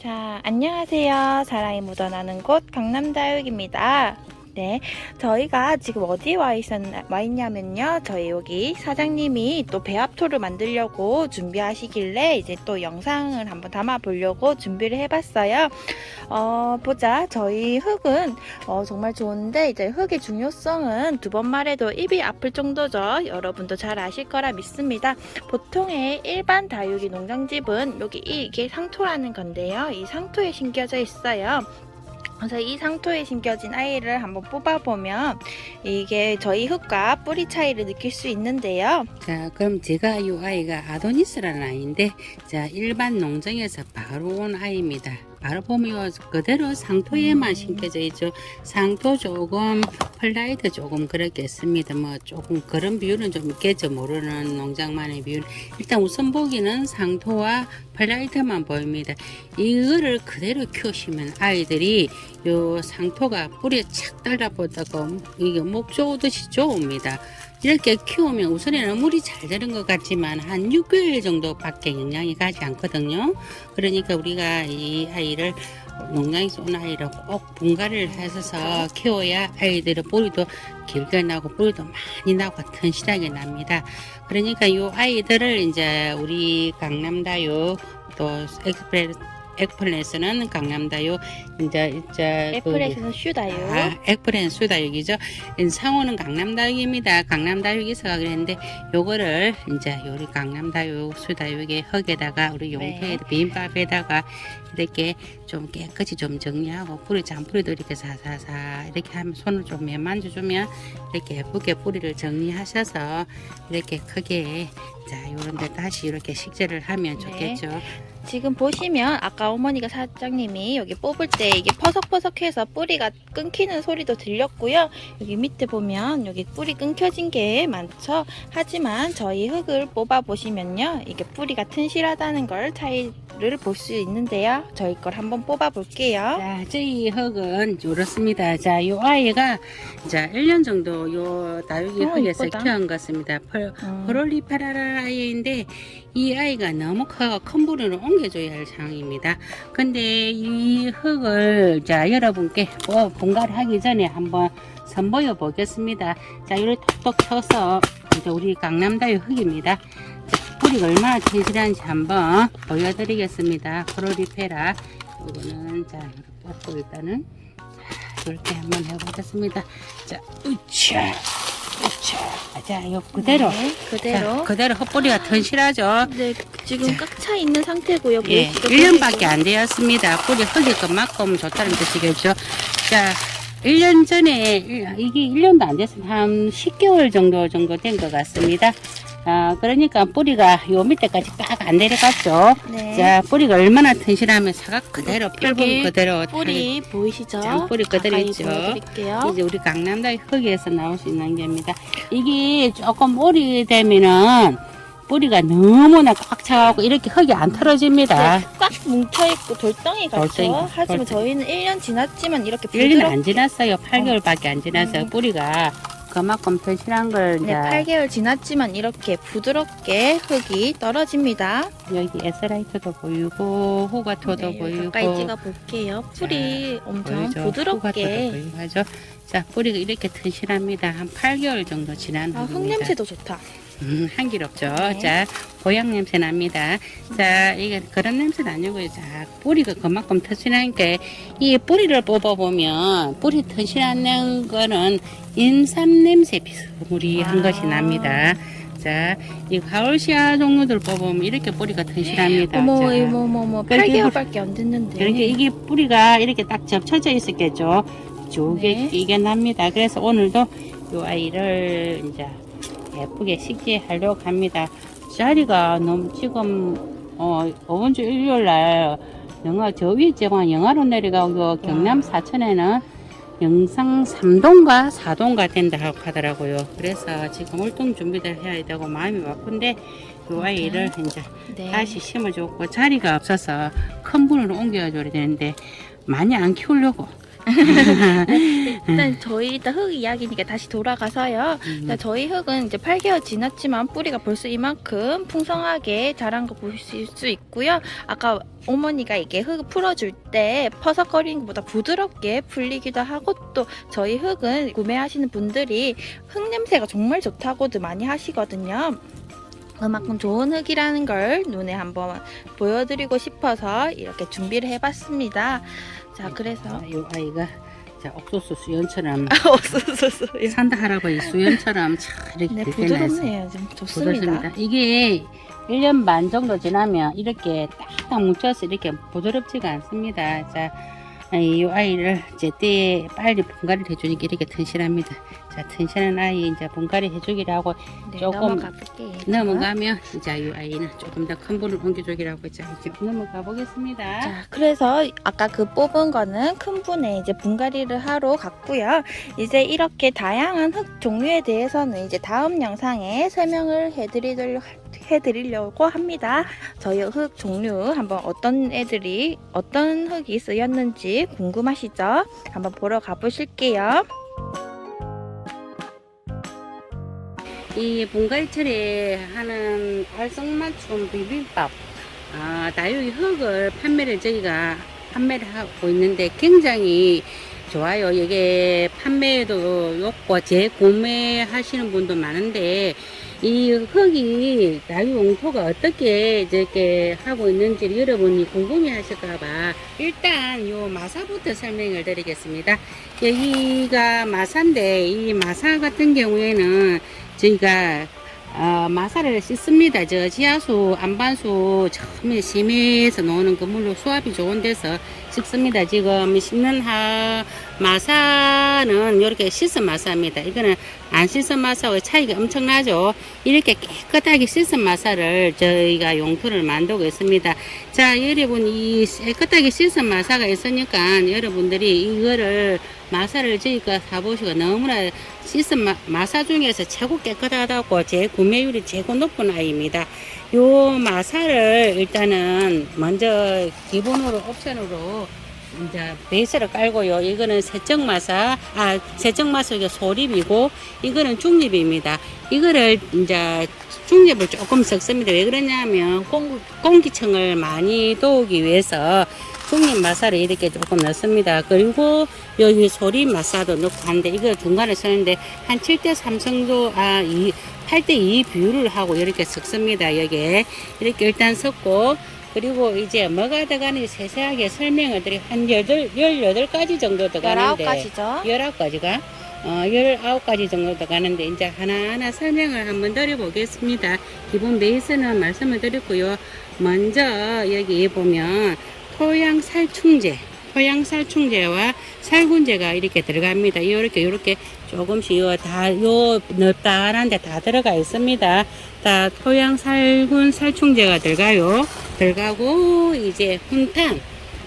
자, 안녕하세요. 사랑이 묻어나는 곳 강남다육입니다. 네, 저희가 지금 어디에 와, 있었, 와 있냐면요. 저희 여기 사장님이 또 배합토를 만들려고 준비하시길래 이제 또 영상을 한번 담아 보려고 준비를 해봤어요. 어, 보자. 저희 흙은 어, 정말 좋은데 이제 흙의 중요성은 두 번 말해도 입이 아플 정도죠. 여러분도 잘 아실 거라 믿습니다. 보통의 일반 다육이 농장집은 여기 이게 상토라는 건데요. 이 상토에 심겨져 있어요. 그래서 이 상토에 심겨진 아이를 한번 뽑아보면 이게 저희 흙과 뿌리 차이를 느낄 수 있는데요. 자, 그럼 제가 이 아이가 아도니스라는 아이인데, 자, 일반 농장에서 바로 온 아이입니다. 바로 보면 그대로 상토에만 음. 심겨져 있죠. 상토 조금, 펄라이트 조금 그렇겠습니다. 뭐 조금 그런 비율은 좀 있겠죠. 모르는 농장만의 비율. 일단 우선 보기는 상토와 펄라이트만 보입니다. 이거를 그대로 키우시면 아이들이 요 상토가 뿌리에 착 달라붙다고 이게 목 좋듯이 좋습니다. 이렇게 키우면 우선에는 물이 잘 되는 것 같지만 한 6개월 정도밖에 영향이 가지 않거든요. 그러니까 우리가 이 아이를 농장에서 온 아이를 꼭 분갈이를 해서 키워야 아이들의 뿌리도 길게 나고 뿌리도 많이 나고 튼실하게 납니다. 그러니까 이 아이들을 이제 우리 강남다육 또 엑스프레 엑플랜스는 강남다육 이제 이제 그 애플에서는 슈다육. 아, 엑프렌 수다육이죠. 상호는 강남다육입니다. 강남다육에서 그랬는데 요거를 이제 요리 강남다육 수다육의 흙에다가 우리 용태에 네. 비빔밥에다가 이렇게 좀 깨끗이 좀 정리하고 뿌리 잔뿌리도 이렇게 사사사 이렇게 하면 손을 좀 만져주면 이렇게 예쁘게 뿌리를 정리하셔서 이렇게 크게 자 요런데 다시 이렇게 식재를 하면 네. 좋겠죠. 지금 보시면 아까 어머니가 사장님이 여기 뽑을 때 이게 퍼석퍼석해서 뿌리가 끊기는 소리도 들렸고요. 여기 밑에 보면 여기 뿌리 끊겨진 게 많죠. 하지만 저희 흙을 뽑아 보시면요. 이게 뿌리가 튼실하다는 걸 차이 를 볼 수 있는데요. 저희 걸 한번 뽑아 볼게요. 자, 저희 흙은 이렇습니다. 자, 요 아이가 자, 1년 정도 요 다육이 어, 흙에서 이쁘다. 키운 것입니다. 펄, 음, 프롤리파라라 아이인데 이 아이가 너무 커, 큰 부리를 옮겨줘야 할 상황입니다. 근데 이 흙을 자, 여러분께 뭐 분갈하기 전에 한번 선보여 보겠습니다. 자, 이렇게 톡톡 쳐서 이제 우리 강남다육 흙입니다. 자, 뿌리가 얼마나 튼실한지 한번 보여드리겠습니다. 프롤리페라. 이거는 자, 이렇게 뽑고 일단은 자, 이렇게 한번 해보겠습니다. 자, 으쌰, 으쌰. 자, 요 그대로. 네, 자, 그대로. 그대로 헛뿌리가 튼실하죠. 네, 지금 꽉차 있는 상태고요. 예, 보이시죠? 1년밖에 안 되었습니다. 뿌리 흙이 그만큼 좋다는 뜻이겠죠. 자, 1년 전에, 일- 이게 1년도 안 됐으면 한 10개월 정도 정도 된 것 같습니다. 아, 그러니까 뿌리가 요 밑에까지 빡안 내려갔죠. 네. 자, 뿌리가 얼마나 튼실하면 사각 그대로, 여기 그대로. 뿌리 보이시죠? 장 뿌리 그대로 있죠. 보여드릴게요. 이제 우리 강남도 흙에서 나올 수 있는 겁니다. 이게 조금 오래되면은 뿌리가 너무나 꽉 차가고 이렇게 흙이 안 털어집니다. 네, 꽉 뭉쳐있고 돌덩이 같죠? 돌덩이, 하지만 돌덩이. 저희는 1년 지났지만 이렇게 1년 부드럽게 안 지났어요. 8개월밖에 안 지났어요. 음. 뿌리가 그만큼 튼실한 걸 이제 네, 8개월 지났지만 이렇게 부드럽게 흙이 떨어집니다. 여기 에스라이트도 보이고 호가토도 네, 보이고 가까이 찍어 볼게요. 풀이 엄청 보이죠? 호가토도 부드럽게. 보이고 하죠. 자 뿌리가 이렇게 튼실합니다. 한 8개월 정도 지난 아, 흙 흙입니다. 냄새도 좋다. 음, 한기롭죠. 네. 자, 보양 냄새 납니다. 자, 이게 그런 냄새는 아니고요. 자, 뿌리가 그만큼 튼실하니까 이 뿌리를 뽑아보면 뿌리 튼실한 거는 인삼 냄새 비스무리한 아. 것이 납니다. 자, 이 가을시아 종류들 뽑으면 이렇게 뿌리가 튼실합니다. 어머, 자, 어머, 어머, 어머, 그렇게 8개월밖에 안 됐는데. 그러니까 이게 뿌리가 이렇게 딱 접쳐져 있었겠죠. 저게 네. 이게 납니다. 그래서 오늘도 이 아이를 이제 예쁘게 식재하려고 합니다. 자리가 너무 지금 어 이번 주 일요일 날 영하 저 위에 지방 영하로 내려가고 경남 사천에는 영상 3동과 4동가 된다고 하더라고요. 그래서 지금 활동 준비를 해야 되고 마음이 바쁜데 이 아이를 이제 네. 다시 심어줬고 자리가 없어서 큰 분으로 옮겨줘야 되는데 많이 안 키우려고 일단 저희 일단 흙 이야기니까 다시 돌아가서요. 음. 일단 저희 흙은 이제 8개월 지났지만 뿌리가 벌써 이만큼 풍성하게 자란 거 보실 수 있고요. 아까 어머니가 이게 흙 풀어줄 때 퍼석거리는 것보다 부드럽게 풀리기도 하고 또 저희 흙은 구매하시는 분들이 흙 냄새가 정말 좋다고도 많이 하시거든요. 그만큼 좋은 흙이라는 걸 눈에 한번 보여드리고 싶어서 이렇게 준비를 해봤습니다. 자, 그래서 자, 이 아이가 자 옥수수 수연처럼 없었어요. 산다 할아버지 수연처럼 참 이렇게 네, 부드럽네요. 좀 좋습니다. 부드럽습니다. 이게 1년 반 정도 지나면 이렇게 딱딱 뭉쳐서 이렇게 부드럽지가 않습니다. 자, 이 아이를 제때에 빨리 분갈이를 해주니까 이렇게 튼실합니다. 자, 튼실한 아이 이제 분갈이 해주기로 하고 네, 조금 넘어가. 넘어가 면 이제 이 아이는 조금 더 큰 분을 옮겨주기로 자, 이제 넘어가 보겠습니다. 자, 그래서 아까 그 뽑은 거는 큰 분에 이제 분갈이를 하러 갔고요. 이제 이렇게 다양한 흙 종류에 대해서는 이제 다음 영상에 설명을 해드리려, 해드리려고 합니다. 저희 흙 종류 한번 어떤 애들이 어떤 흙이 쓰였는지 궁금하시죠? 한번 보러 가보실게요. 이 분갈이철에 하는 알성맞춤 비빔밥 아, 다육이 흙을 판매를 저희가 판매를 하고 있는데 굉장히 좋아요. 이게 판매도 좋고 재구매 하시는 분도 많은데 이 흙이 다육 용토가 어떻게 이렇게 하고 있는지 여러분이 궁금해 하실까봐 일단 요 마사부터 설명을 드리겠습니다. 여기가 마사인데 이 마사 같은 경우에는 저희가 어, 마사를 씻습니다. 저 지하수, 안반수 처음에 심해서 나오는 그 물로 수압이 좋은 데서 씻습니다. 지금 씻는 하 마사는 이렇게 씻은 마사입니다. 이거는 안 씻은 마사와 차이가 엄청나죠. 이렇게 깨끗하게 씻은 마사를 저희가 용토를 만들고 있습니다. 자, 여러분 이 깨끗하게 씻은 마사가 있으니까 여러분들이 이거를 마사를 저희가 사보시고 너무나 씻은 마, 마사 중에서 최고 깨끗하다고 제 구매율이 최고 높은 아이입니다. 요 마사를 일단은 먼저 기본으로 옵션으로 이제 베이스를 깔고요. 이거는 세척 마사, 아 세척 마사 이게 소립이고 이거는 중립입니다. 이거를 이제 중립을 조금 섞습니다. 왜 그러냐면 공, 공기층을 많이 도우기 위해서 중립 마사를 이렇게 조금 넣습니다. 그리고 여기 소립 마사도 넣고 하는데 이거 중간에 쓰는데 한 7대 3 정도 아 2, 8대 2 비율을 하고 이렇게 섞습니다. 여기에 이렇게 일단 섞고 그리고 이제 뭐가 들어가는지 세세하게 설명을 드리 한 8, 18가지 정도 들어가는데 19가지죠. 19가지가 어, 19가지 정도 들어가는데 이제 하나하나 설명을 한번 드려보겠습니다. 기본 베이스는 말씀을 드렸고요. 먼저 여기 보면 토양 살충제, 토양 살충제와 살균제가 이렇게 들어갑니다. 이렇게 이렇게 조금씩 요 다, 요 넓다란 데 다 들어가 있습니다. 다 토양 살균 살충제가 들어가요. 들어가고 이제 훈탄,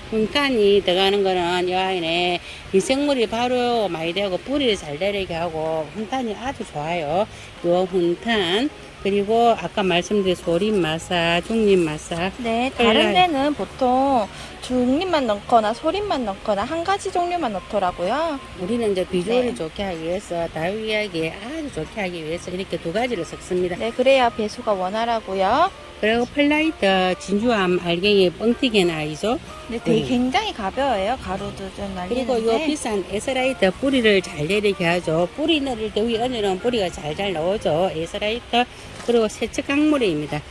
훈탄이 들어가는 거는 이 안에 미생물이 바로 많이 되고 뿌리를 잘 내리게 하고 훈탄이 아주 좋아요. 요 훈탄 그리고 아까 말씀드린 소림 마사, 중립 마사 네, 다른. 데는 보통 중립만 넣거나 소립만 넣거나 한 가지 종류만 넣더라고요. 우리는 이제 비주얼을 네. 좋게 하기 위해서 다육이하게 아주 좋게 하기 위해서 이렇게 두 가지를 섞습니다. 네, 그래야 배수가 원활하고요. 그리고 펄라이트 진주암 알갱이 뻥튀기는 아이죠. 네, 되게 음. 굉장히 가벼워요. 가루도 좀 날리는데. 그리고 요 비싼 에스라이트 뿌리를 잘 내리게 하죠. 뿌리 내릴 때 위에 얹어놓은 뿌리가 잘잘 나오죠. 에스라이트 그리고 세척 강물입니다.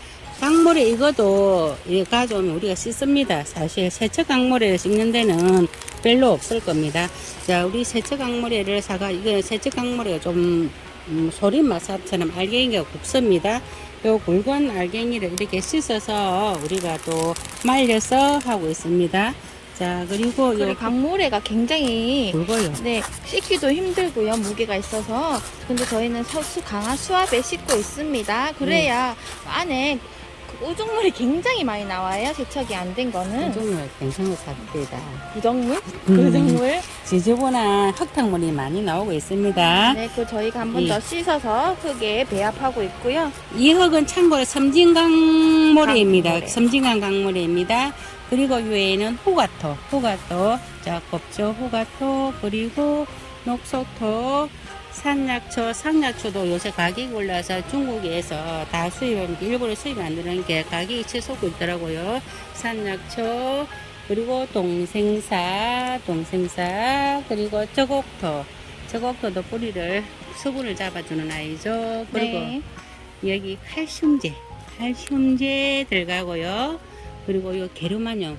강물에 이것도 이거 가져오면 우리가 씻습니다. 사실 세척 강물에 씻는 데는 별로 없을 겁니다. 자, 우리 세척 강물에를 사가 이거는 세척 강물에 좀 음, 소림 마사처럼 알갱이가 굵습니다. 요 굵은 알갱이를 이렇게 씻어서 우리가 또 말려서 하고 있습니다. 자, 그리고 그리고 요 강물에가 굉장히 굵어요. 네, 씻기도 힘들고요. 무게가 있어서. 근데 저희는 서- 수, 강한 수압에 씻고 있습니다. 그래야 안에 그 우중물이 굉장히 많이 나와요. 세척이 안 된 거는. 정말 괜찮은 사태다. 부정물? 음. 그정물? 지저분한 흙탕물이 많이 나오고 있습니다. 네, 그 저희가 한번 예. 더 씻어서 흙에 배합하고 있고요. 이 흙은 참고로 섬진강 모래입니다. 강모래. 섬진강 강모래입니다. 그리고 위에는 호가토, 호가토, 자, 곱죠, 호가토, 그리고 녹소토, 산약초, 상약초도 요새 가격이 올라서 중국에서 다 수입, 일본에 수입 안 되는 게 가격이 치솟고 있더라고요. 산약초, 그리고 동생사, 동생사, 그리고 저곡토, 저곡토도 뿌리를 수분을 잡아주는 아이죠. 그리고 네. 여기 칼슘제, 칼슘제 들어가고요. 그리고 요 게르마늄,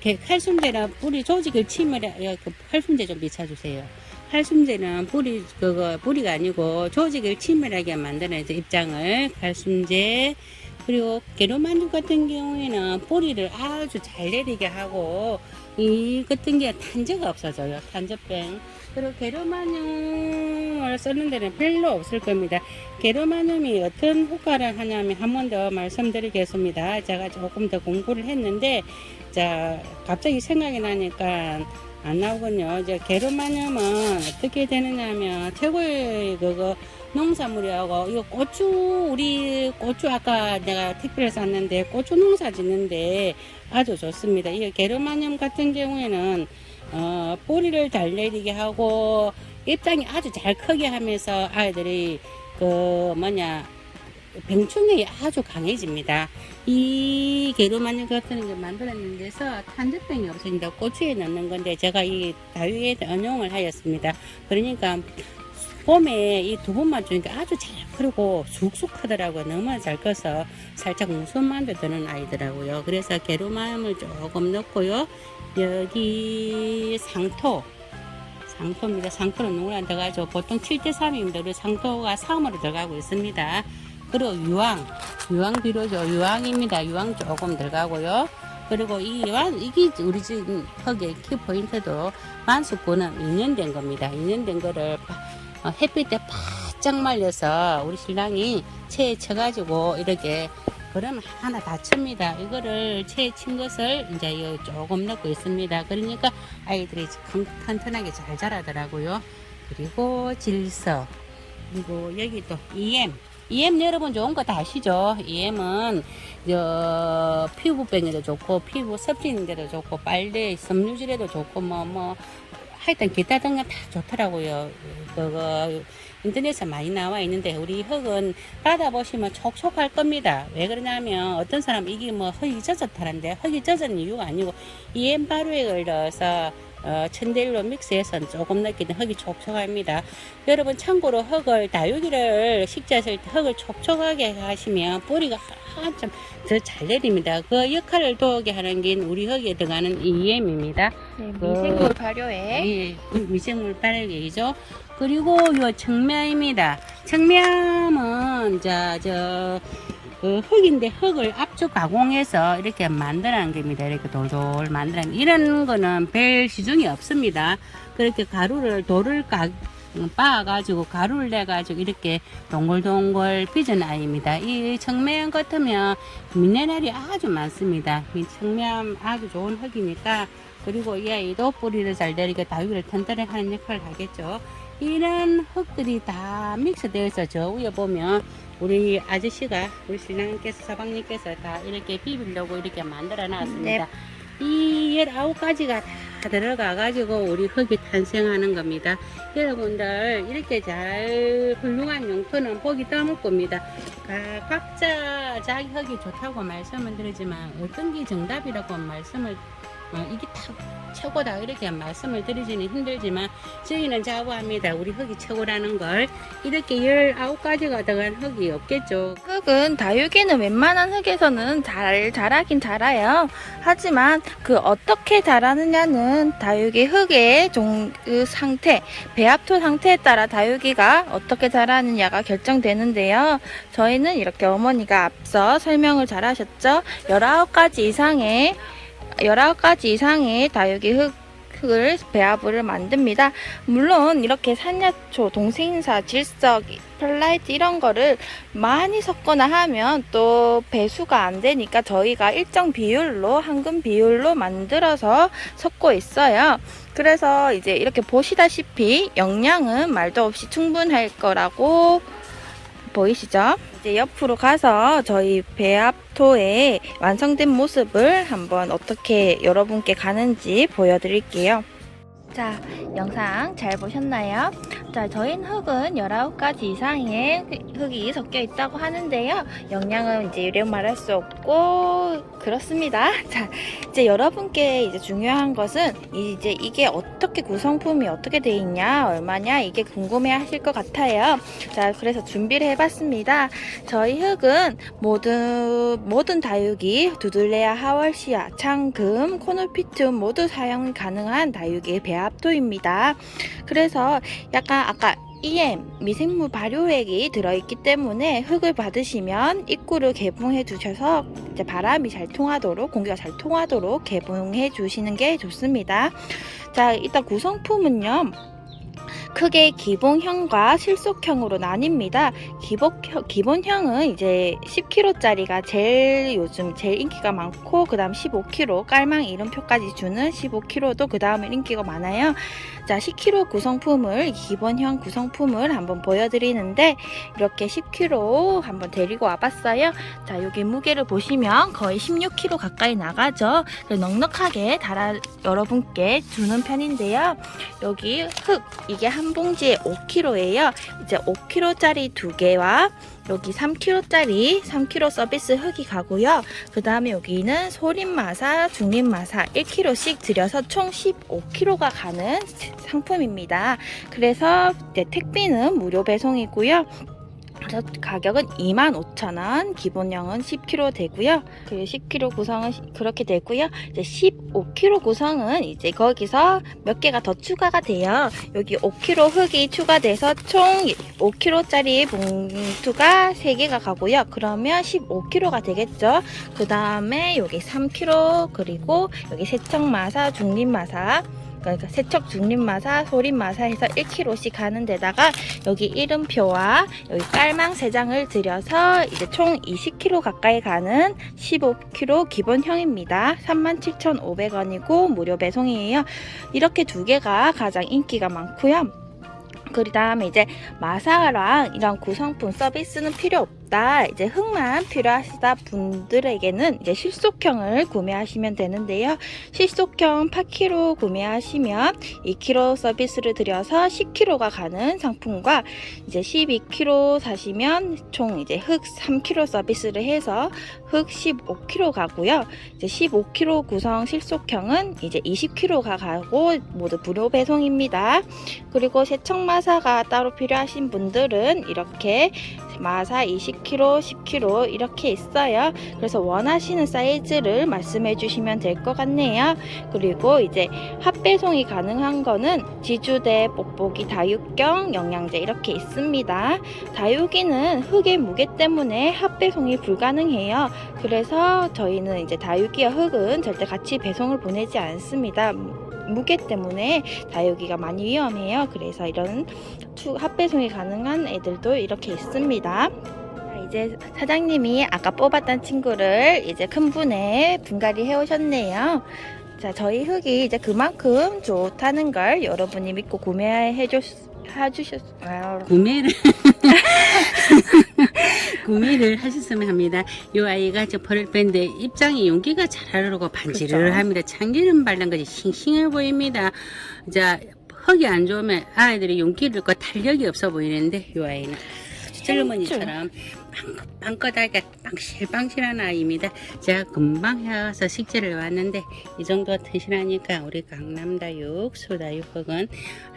게- 칼슘제랑 뿌리 조직을 치면 그 칼슘제 좀 비춰주세요. 칼슘제는 뿌리 그거 뿌리가 아니고 조직을 치밀하게 만드는 입장을 칼슘제 그리고 게르마늄 같은 경우에는 뿌리를 아주 잘 내리게 하고 이 같은 게 탄저가 없어져요. 탄저병. 그리고 게르마늄을 쓰는 데는 별로 없을 겁니다. 게르마늄이 어떤 효과를 하냐면 한 번 더 말씀드리겠습니다. 제가 조금 더 공부를 했는데 자 갑자기 생각이 나니까 안 나오군요. 이제 게르마늄은 어떻게 되느냐면 최고의 그거 농산물이하고 이거 고추 우리 고추 아까 내가 택배를 샀는데 고추 농사 짓는데 아주 좋습니다. 이 게르마늄 같은 경우에는 어, 뿌리를 잘 내리게 하고 입장이 아주 잘 크게 하면서 아이들이 그 뭐냐 병충해이 아주 강해집니다. 이 게르마늄 같은 게 만들어낸 데서 탄저병이 없어진다. 고추에 넣는 건데 제가 이 다육에 응용을 하였습니다. 그러니까 봄에 이두 번만 주니까 아주 잘 크고 쑥쑥 크더라고요. 너무 잘 커서 살짝 무슨만도 드는 아이더라고요. 그래서 게르마늄을 조금 넣고요. 여기 상토. 상토입니다. 상토는 누구나 들어가죠. 보통 7대3입니다. 우리 상토가 3으로 들어가고 있습니다. 그리고 유황. 유황 비료죠. 유황입니다. 유황 조금 들어가고요. 그리고 이 유황, 이게 우리 집 흙의 키포인트도 만수구는 2년 된 겁니다. 2년 된 거를 어, 햇빛에 바짝 말려서 우리 신랑이 체에 쳐가지고 이렇게 그러면 하나 다 칩니다. 이거를 체에 친 것을 이제 이 조금 넣고 있습니다. 그러니까 아이들이 참 튼튼하게 잘 자라더라고요. 그리고 질서. 그리고 여기 또 EM. EM 여러분 좋은 거 다 아시죠? EM은 저 피부병에도 좋고 피부 섭진인데도 좋고 빨래 섬유질에도 좋고 뭐뭐 하여튼 기타 등은 다 좋더라고요. 그거 인터넷에 많이 나와 있는데 우리 흙은 받아보시면 촉촉할 겁니다. 왜 그러냐면 어떤 사람 이게 뭐 흙이 젖었다는데 흙이 젖은 이유가 아니고 발효액을 넣어서 어, 천대일로 믹스해서 조금 넣기는 흙이 촉촉합니다. 여러분 참고로 흙을 다육이를 식재하실 때 흙을 촉촉하게 하시면 뿌리가 한참 더 잘 내립니다. 그 역할을 도우게 하는 게 우리 흙에 들어가는 EM입니다. 네, 미생물 발효액. 예, 미생물 발효액이죠. 그리고 요 청매입니다. 청매은 자, 저, 그 흙인데 흙을 압축 가공해서 이렇게 만들어낸 겁니다. 이렇게 돌돌 만들어낸 이런 거는 별 시중이 없습니다. 그렇게 가루를 돌을 까 빻아가지고 가루를 내가지고 이렇게 동글동글 빚은 아이입니다. 이 청매암 같으면 미네랄이 아주 많습니다. 이 청매암 아주 좋은 흙이니까 그리고 이 아이도 뿌리를 잘 내리게 다육이를 튼튼하게 하는 역할을 하겠죠. 이런 흙들이 다 믹스되어 있어 저 위에 보면 우리 아저씨가 우리 신랑께서 서방님께서 다 이렇게 비비려고 이렇게 만들어 놨습니다. 이 19가지가 다 들어가 가지고 우리 흙이 탄생하는 겁니다. 여러분들 이렇게 잘 훌륭한 용토는 보기 드물 겁니다. 가- 각자 자기 흙이 좋다고 말씀을 드리지만 어떤 게 정답이라고 말씀을 어, 이게 다 최고다 이렇게 말씀을 드리지는 힘들지만 저희는 자부합니다. 우리 흙이 최고라는 걸 이렇게 19가지가 들어간 흙이 없겠죠. 흙은 다육이는 웬만한 흙에서는 잘 자라긴 자라요. 하지만 그 어떻게 자라느냐는 다육이 흙의 종, 그 상태, 배합토 상태에 따라 다육이가 어떻게 자라느냐가 결정되는데요. 저희는 이렇게 어머니가 앞서 설명을 잘 하셨죠. 19가지 이상의 19가지 이상의 다육이 흙 흙을 배합을 만듭니다. 물론 이렇게 산야초, 동생인사, 질석, 플라이트 이런 거를 많이 섞거나 하면 또 배수가 안 되니까 저희가 일정 비율로 황금 비율로 만들어서 섞고 있어요. 그래서 이제 이렇게 보시다시피 영양은 말도 없이 충분할 거라고 보이시죠? 이제 옆으로 가서 저희 배합토의 완성된 모습을 한번 어떻게 여러분께 가는지 보여드릴게요. 자, 영상 잘 보셨나요? 자, 저희는 흙은 19가지 이상의 흙이 섞여 있다고 하는데요. 영양은 이제 이름 말할 수 없고, 그렇습니다. 자, 이제 여러분께 이제 중요한 것은 이제 이게 어떻게 구성품이 어떻게 돼 있냐, 얼마냐, 이게 궁금해 하실 것 같아요. 자, 그래서 준비를 해봤습니다. 저희 흙은 모든, 모든 다육이 두들레아, 하월시아, 창금, 코노피툼 모두 사용 가능한 다육이의 배합토입니다. 그래서 약간 아까 EM 미생물 발효액이 들어있기 때문에 흙을 받으시면 입구를 개봉해 이제 바람이 잘 통하도록 공기가 잘 통하도록 개봉해 주시는 게 좋습니다. 자 일단 구성품은요. 크게 기본형과 실속형으로 나뉩니다. 기본형, 기본형은 이제 10kg짜리가 제일 요즘 제일 인기가 많고 그 다음 15kg 깔망 이름표까지 주는 15kg도 그 다음에 인기가 많아요. 자 10kg 구성품을 기본형 구성품을 한번 보여드리는데 이렇게 10kg 한번 데리고 와봤어요. 자 여기 무게를 보시면 거의 16kg 가까이 나가죠. 넉넉하게 달아 여러분께 주는 편인데요. 여기 흙 이게 한 봉지에 5kg예요. 이제 5kg짜리 두 개와 여기 3kg짜리 3kg 서비스 흙이 가고요. 그 다음에 여기는 소림마사, 중림마사 1kg씩 들여서 총 15kg가 가는 상품입니다. 그래서 택비는 무료 배송이고요. 가격은 25,000원, 기본형은 10kg 되고요. 그리고 10kg 구성은 시- 그렇게 되고요. 이제 15kg 구성은 이제 거기서 몇 개가 더 추가가 돼요. 여기 5kg 흙이 추가돼서 총 5kg짜리 봉투가 3개가 가고요. 그러면 15kg가 되겠죠. 그 다음에 여기 3kg 그리고 여기 세척마사, 중립마사 그러니까 세척 중립마사, 소림마사 해서 1kg씩 가는 데다가 여기 이름표와 여기 깔망 3장을 들여서 이제 총 20kg 가까이 가는 15kg 기본형입니다. 37,500원이고 무료 배송이에요. 이렇게 두 개가 가장 인기가 많고요. 그 다음에 이제 마사랑 이런 구성품 서비스는 필요 없 다. 이제 흙만 필요하시다 분들에게는 이제 실속형을 구매하시면 되는데요. 실속형 8kg 구매하시면 2kg 서비스를 드려서 10kg가 가는 상품과 이제 12kg 사시면 총 이제 흙 3kg 서비스를 해서 흙 15kg 가고요. 이제 15kg 구성 실속형은 이제 20kg가 가고 모두 무료 배송입니다. 그리고 세척 마사가 따로 필요하신 분들은 이렇게 마사 20kg, 10kg 이렇게 있어요. 그래서 원하시는 사이즈를 말씀해 주시면 될 것 같네요. 그리고 이제 합배송이 가능한 거는 지주대, 뽁뽁이, 다육경, 영양제 이렇게 있습니다. 다육이는 흙의 무게 때문에 합배송이 불가능해요. 그래서 저희는 이제 다육이와 흙은 절대 같이 배송을 보내지 않습니다. 무게 때문에 다육이가 많이 위험해요. 그래서 이런 투- 합배송이 가능한 애들도 이렇게 있습니다. 자, 이제 사장님이 아까 뽑았던 친구를 이제 큰 분에 분갈이 해 오셨네요. 자, 저희 흙이 이제 그만큼 좋다는 걸 여러분이 믿고 구매해 줬, 해주셨, 아, 구매를 구매를 하셨으면 합니다. 이 아이가 저 퍼렐밴드 입장이 용기가 잘 흐르고 반지를 그렇죠. 합니다. 참기름 바른 것이 싱싱해 보입니다. 자 흙이 안 좋으면 아이들이 용기를 거 탄력이 없어 보이는데 이 아이는 아주 젊은이처럼 빵- 빵긋하게 빵실빵실한 아이입니다. 제가 금방 해와서 식재를 왔는데 이 정도 튼실하니까 우리 강남다육, 수다육 흙은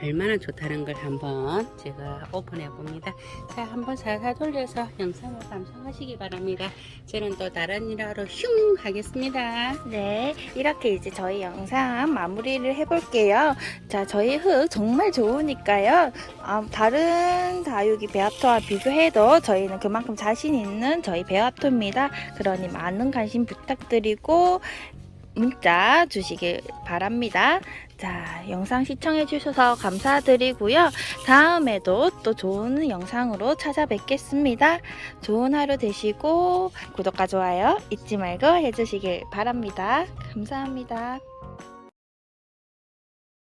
얼마나 좋다는 걸 한번 제가 오픈해 봅니다. 자, 한번 살살 돌려서 영상을 감상하시기 바랍니다. 저는 또 다른 일하러 슝 하겠습니다. 네, 이렇게 이제 저희 영상 마무리를 해볼게요. 자, 저희 흙 정말 좋으니까요. 아, 다른 다육이 배합토와 비교해도 저희는 그만큼 자신 있는 저희 배합토입니다. 그러니 많은 관심 부탁드리고 문자 주시길 바랍니다. 자, 영상 시청해 주셔서 감사드리고요. 다음에도 또 좋은 영상으로 찾아뵙겠습니다. 좋은 하루 되시고 구독과 좋아요 잊지 말고 해주시길 바랍니다. 감사합니다.